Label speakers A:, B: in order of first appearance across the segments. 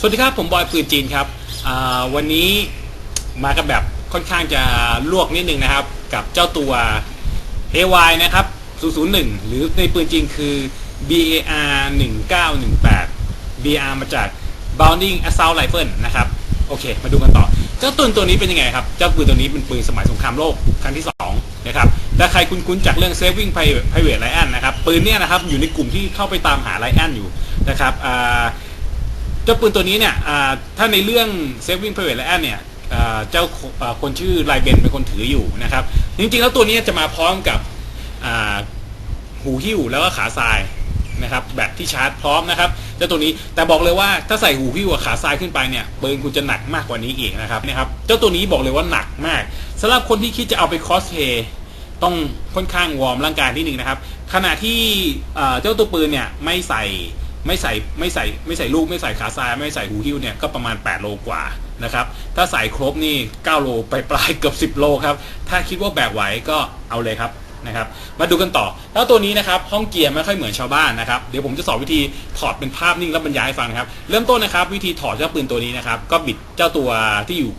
A: สวัสดีครับ ผมบอยปืนจีนครับวันนี้มากันแบบค่อนข้างจะลวกนิดนึงนะครับ กับเจ้าตัว AY นะครับ 001 หรือในปืนจีนคือ BAR 1918 BAR มาจาก Bounding Assault Rifle นะครับ โอเค มาดูกันต่อ เจ้าปืนตัวนี้เป็นยังไงครับ เจ้าปืนตัวนี้เป็นปืนสมัยสงครามโลกครั้งที่ 2 นะครับถ้าใครคุ้นๆจากเรื่อง Saving Private Ryan นะครับ ปืนเนี่ยนะครับ อยู่ในกลุ่มที่เข้าไปตามหาไลแอนอยู่นะครับอ่า จ้าปืนตัวนี้เนี่ยถ้าในเรื่อง Saving Private Ryan เนี่ยเจ้าคนชื่อไลเบนเป็นคนถืออยู่นะครับ จริงๆแล้วตัวนี้จะมาพร้อมกับหูหิ้วแล้วก็ขาทรายนะครับแบบที่ชาร์จพร้อมนะครับเจ้าตัวนี้แต่บอกเลยว่าถ้าใส่หูหิ้วกับขาทรายขึ้นไปเนี่ยปืนคุณจะหนักมากกว่านี้อีกนะครับนะครับเจ้าตัวนี้บอกเลยว่าหนักมากสำหรับคนที่คิดจะเอาไปคอสเพย์ต้องค่อนข้างวอร์มร่างกายนิดนึงนะครับขณะที่เจ้าตัวปืนเนี่ยไม่ใส่ ไม่ใส่ไม่ใส่ไม่ใส่ลูกไม่ใส่ขาทรายไม่ใส่หูหิ้วเนี่ยก็ประมาณ 8 โลกว่านะครับถ้าใส่ครบนี่ 9 โลไปปลายเกือบ 10 โลครับถ้าคิดว่าแบกไหวก็เอาเลยครับนะครับมาดูกันต่อ แล้วตัวนี้นะครับห้องเกียร์ไม่ค่อยเหมือนชาวบ้านนะครับเดี๋ยวผมจะสอนวิธีถอดเป็นภาพนิ่งแล้วบรรยายให้ฟังครับเริ่มต้นนะครับ วิธีถอดเจ้าปืนตัวนี้นะครับก็บิดเจ้าตัวที่อยู่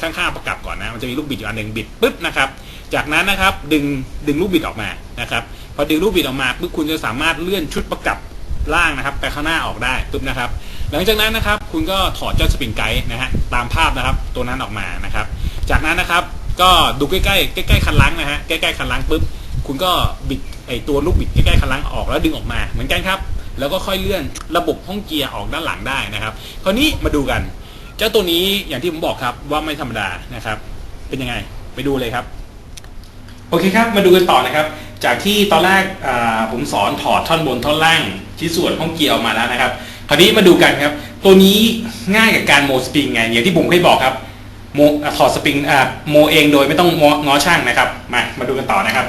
A: ข้างๆประกับก่อนนะมันจะมีลูกบิดอยู่อันหนึ่งบิดปุ๊บนะครับจากนั้นนะครับดึงดึงลูกบิดออกมานะครับพอดึงลูกบิดออกมาปุ๊บคุณจะสามารถเลื่อนชุดประกับ ล่างนะครับ ไปข้างหน้าออกได้ปุ๊บนะครับ หลังจากนั้นนะครับคุณก็ถอดเจ้าสปริงไกด์นะฮะตามภาพนะครับตัวนั้นออกมานะครับ จากนั้นนะครับก็ดูใกล้ๆใกล้ๆคันลังนะฮะใกล้ๆคันลังปุ๊บคุณก็บิดไอตัวลูกบิดใกล้ๆคันลังออกแล้วดึงออกมาเหมือนกันครับ แล้วก็ค่อยเลื่อนระบบห้องเกียร์ออกด้านหลังได้นะครับ คราวนี้มาดูกัน เจ้าตัวนี้อย่างที่ผมบอกครับว่าไม่ธรรมดานะครับ เป็นยังไงไปดูเลยครับ โอเคครับ มาดูกันต่อนะครับ จากที่ตอนแรกผมสอนถอดท่อนบนท่อนล่างชิ้นส่วนห้องเกียร์ออกมาแล้วนะครับ คราวนี้มาดูกันครับ ตัวนี้ง่ายกับการโมสปริงไงอย่างที่ผมเคยบอกครับโมถอดสปริงโมเองโดยไม่ต้องงองอช่างนะครับ มามาดูกันต่อนะครับ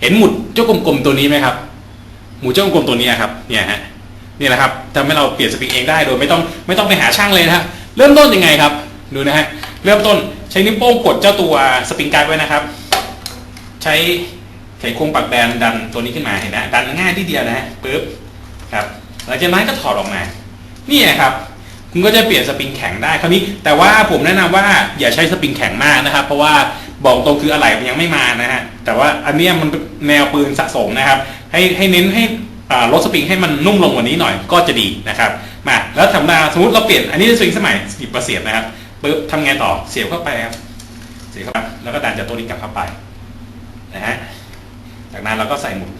A: เห็นหมุดเจ้ากลมๆตัวนี้ไหมครับ หมุดเจ้ากลมๆตัวนี้ครับเนี่ยฮะนี่แหละครับทำให้เราเปลี่ยนสปริงเองได้โดยไม่ต้องไม่ต้องไปหาช่างเลยนะฮะเริ่มต้นยังไงครับ ดูนะฮะเริ่มต้นใช้นิ้วโป้งกดเจ้าตัวสปริงการ์ดไว้นะครับ ใช้ไขควงปักแบนดันตัวนี้ขึ้นมาเห็นไหมดันง่ายที่เดียวนะฮะปึ๊บครับหลังจากนั้นก็ถอดออกมา นี่ครับ คุณก็จะเปลี่ยนสปริงแข็งได้คราวนี้ แต่ว่าผมแนะนำว่าอย่าใช้สปริงแข็งมากนะครับ เพราะว่าบอกตรงคืออะไหล่มันยังไม่มานะฮะแต่ว่าอันนี้มันแนวปืนสะสมนะครับ ให้ให้เน้นให้ลดสปริงให้มันนุ่มลงกว่านี้หน่อยก็จะดีนะครับมาแล้วธรรมาสมมติเราเปลี่ยนอันนี้เป็นสปริงสมัยสิบประเสียบนะครับปึ๊บทำไงต่อเสียบเข้าไปครับเสียบเข้าไปแล้วก็ดันจากตัวนี้กลับเข้าไป จากนั้นเราก็ใส่หมุด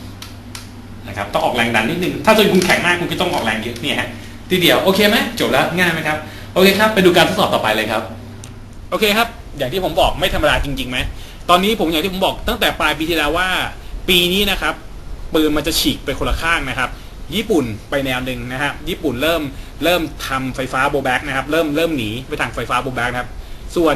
A: นะครับต้องออกแรงดันนิดนึง ถ้าตัวคุณแข็งมากคุณก็ต้องออกแรงเยอะเนี่ยฮะทีเดียวโอเคไหมจบแล้วง่ายไหมครับโอเคครับไปดูการทดสอบต่อไปเลยครับโอเคครับ อย่างที่ผมบอกไม่ธรรมดาจริงๆไหมตอนนี้ผมอย่างที่ผมบอกตั้งแต่ปลายปีที่แล้วว่า ปีนี้นะครับปืนมันจะฉีกไปคนละข้างนะครับ ญี่ปุ่นไปแนวหนึ่งนะครับ ญี่ปุ่นเริ่มเริ่มทำไฟฟ้าโบแบ็กนะครับ เริ่มเริ่มหนีไปทางไฟฟ้าโบแบ็กนะครับ ส่วน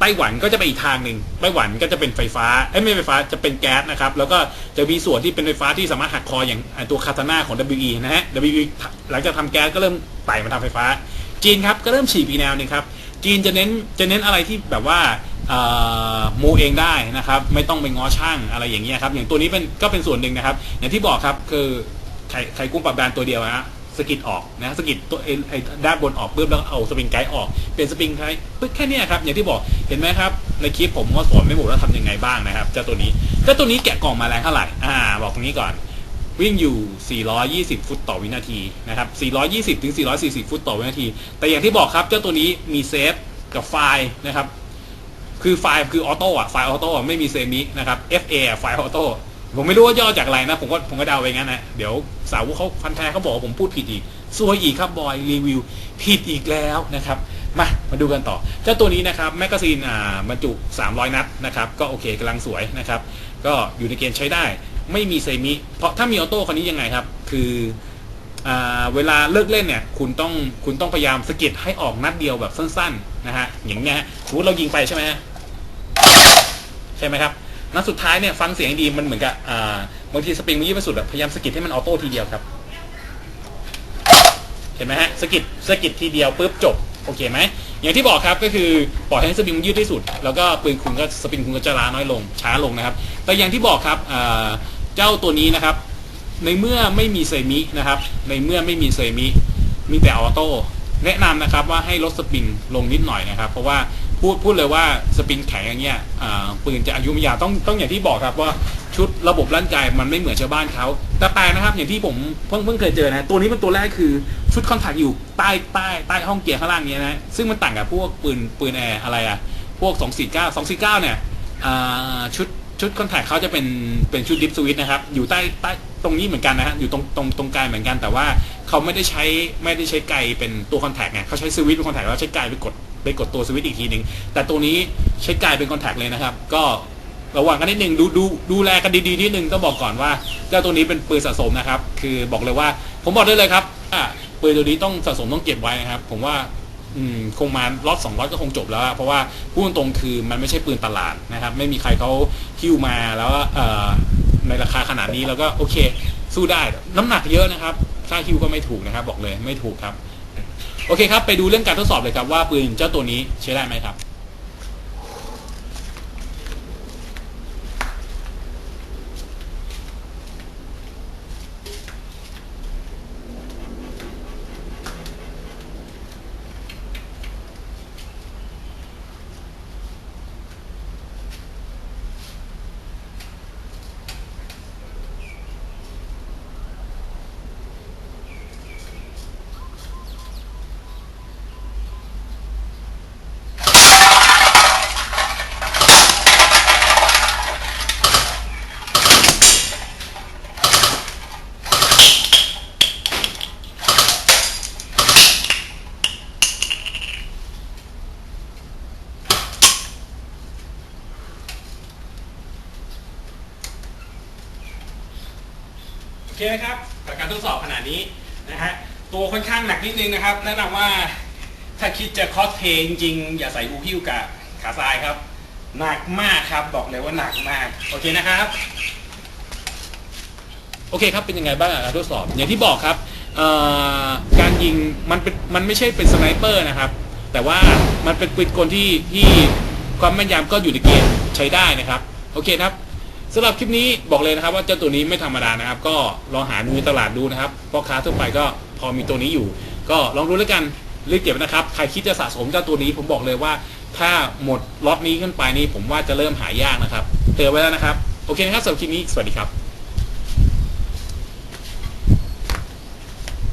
A: ไต้หวันก็จะไปอีกทางหนึ่งไต้หวันก็จะเป็นไฟฟ้าเอ้ยไม่ไฟฟ้าจะเป็นแก๊สนะครับ แล้วก็จะมีส่วนที่เป็นไฟฟ้าที่สามารถหักคออย่างตัวคาตาน่าของ WE นะฮะ WE หลังจากทำแก๊สก็เริ่มไต่มาทำไฟฟ้า จีนครับก็เริ่มฉีกอีกแนวนึ่งครับ จีนจะเน้นจะเน้นอะไรที่แบบว่าโมเองได้นะครับ ไม่ต้องไปง้อช่างอะไรอย่างเงี้ยครับ อย่างตัวนี้เป็นก็เป็นส่วนหนึ่งนะครับ อย่างที่บอกครับคือไข่ไข่กุ้งปรับแบนตัวเดียวนะฮะ สกิดออกนะสกิดตัวไอ้ด้านบนออกปุ๊บแล้วเอาสปริงไกด์ออกเปลี่ยนสปริงไกด์ปึ๊บแค่นี้ครับอย่างที่บอกเห็นไหมครับในคลิปผมก็สอนไม่หมดว่าทำยังไงบ้างนะครับเจ้าตัวนี้เจ้าตัวนี้แกะกล่องมาแรงเท่าไหร่อ่าบอกตรงนี้ก่อนวิ่งอยู่ 420 ฟุตต่อวินาทีนะครับ 420 ถึง 440 ฟุตต่อวินาที แต่อย่างที่บอกครับ เจ้าตัวนี้มีเซฟกับไฟล์นะครับ คือไฟล์คือออโต้อะไฟล์ออโต้ไม่มีเซมินะครับ FA ไฟล์ออโต้ ผมไม่รู้ว่าย่อจากอะไรนะ ผมก็ผมก็เดาไปงั้นนะ เดี๋ยวสาวเขาฟันแท้เขาบอกว่าผมพูดผิดอีกซวยอีกครับบอยรีวิวผิดอีกแล้วนะครับมามาดูกันต่อ เจ้าตัวนี้นะครับแมกกาซีนอ่าบรรจุ 300 นัดนะครับก็โอเคกำลังสวยนะครับ ก็อยู่ในเกณฑ์ใช้ได้ ไม่มีเซมิ เพราะถ้ามีออโต้คันนี้ยังไงครับ คืออ่าเวลาเลิกเล่นเนี่ยคุณต้องคุณต้องพยายามสกิดให้ออกนัดเดียวแบบสั้นๆนะฮะอย่างเงี้ยสมมติเรายิงไปใช่ไหมใช่ไหมครับ นัดสุดท้ายเนี่ยฟังเสียงดีมันเหมือนกับอ่าบางทีสปริงมันยืดไปสุดแบบพยายามสกิดให้มันออโต้ทีเดียวครับ เห็นไหมฮะสกิดสกิดทีเดียวปุ๊บจบโอเคไหมอย่างที่บอกครับก็คือปล่อยให้สปริงมันยืดที่สุด แล้วก็ปืนคุณก็สปริงคุณก็จะล้าน้อยลงช้าลงนะครับ แต่อย่างที่บอกครับเจ้าตัวนี้นะครับ ในเมื่อไม่มีเซมินะครับ ในเมื่อไม่มีเซมิมีแต่ออโต้แนะนำนะครับว่าให้ลดสปินลงนิดหน่อยนะครับ เพราะว่า พูดพูดเลยว่าสปินแข็งอย่างเงี้ยปืนจะอายุไม่ยาวต้องต้องอย่างที่บอกครับว่าชุดระบบร่างกายมันไม่เหมือนชาวบ้านเขาแต่แปลกนะครับ อย่างที่ผมเพิ่งเพิ่งเคยเจอนะ ตัวนี้เป็นตัวแรกคือชุดคอนแทคอยู่ใต้ใต้ใต้ห้องเกียร์ข้างล่างเนี้ยนะ ซึ่งมันต่างกับพวกปืนปืนแอร์อะไรอะพวก 249 249 เนี่ยอ่าชุดชุดคอนแทคเขาจะเป็นเป็นชุดดิฟสวิตนะครับ อยู่ใต้ใต้ตรงนี้เหมือนกันนะฮะอยู่ตรงตรงตรงกลางเหมือนกันแต่ว่าเขาไม่ได้ใช้ไม่ได้ใช้ไกลเป็นตัวคอนแทคไงเขาใช้สวิตช์เป็นคอนแทคแล้วใช้ไกลไปกด ไปกดตัวสวิตช์อีกทีหนึ่งแต่ตัวนี้ใช้ไกลเป็นคอนแทคเลยนะครับ ก็ระวังกันนิดนึงดูดูดูแลกันดีๆนิดนึงต้องบอกก่อนว่าเจ้าตัวนี้เป็นปืนสะสมนะครับ คือบอกเลยว่าผมบอกได้เลยครับอะปืนตัวนี้ต้องสะสมต้องเก็บไว้นะครับ ผมว่าคงมาล็อตสองล็อตก็คงจบแล้ว เพราะว่าพูดตรงคือมันไม่ใช่ปืนตลาดนะครับ ไม่มีใครเขาคิ้วมาแล้วในราคาขนาดนี้แล้วก็โอเค สู้ได้น้ำหนักเยอะนะครับ ค่าคิ้วก็ไม่ถูกนะครับ บอกเลยไม่ถูกครับ โอเคครับ ไปดูเรื่องการทดสอบเลยครับว่าปืนเจ้าตัวนี้ใช้ได้ไหมครับ เคนะครับจากการทดสอบขนาดนี้นะฮะตัวค่อนข้างหนักนิดนึงนะครับ แนะนำว่าถ้าคิดจะคอสเพลย์จริงๆอย่าใส่ฮูฮิ้วกับขาทรายครับ หนักมากครับบอกเลยว่าหนักมาก โอเคนะครับ โอเคครับเป็นยังไงบ้างการทดสอบ อย่างที่บอกครับการยิงมันเป็นมันไม่ใช่เป็นสไนเปอร์นะครับ แต่ว่ามันเป็นปืนกลที่ที่ความแม่นยำก็อยู่ในเกณฑ์ใช้ได้นะครับ โอเคครับ สำหรับคลิปนี้บอกเลยนะครับ ว่าเจ้าตัวนี้ไม่ธรรมดานะครับ ก็ลองหาดูในตลาดดูนะครับพ่อค้าทั่วไปก็พอมีตัวนี้อยู่ ก็ลองดูแล้วกันเลือกเก็บนะครับใครคิดจะสะสมเจ้าตัวนี้ผมบอกเลยว่า ถ้าหมดล็อตนี้ขึ้นไปนี่ผมว่าจะเริ่มหายากนะครับเตือนไว้แล้วนะครับ โอเคนะครับสำหรับคลิปนี้สวัสดีครับ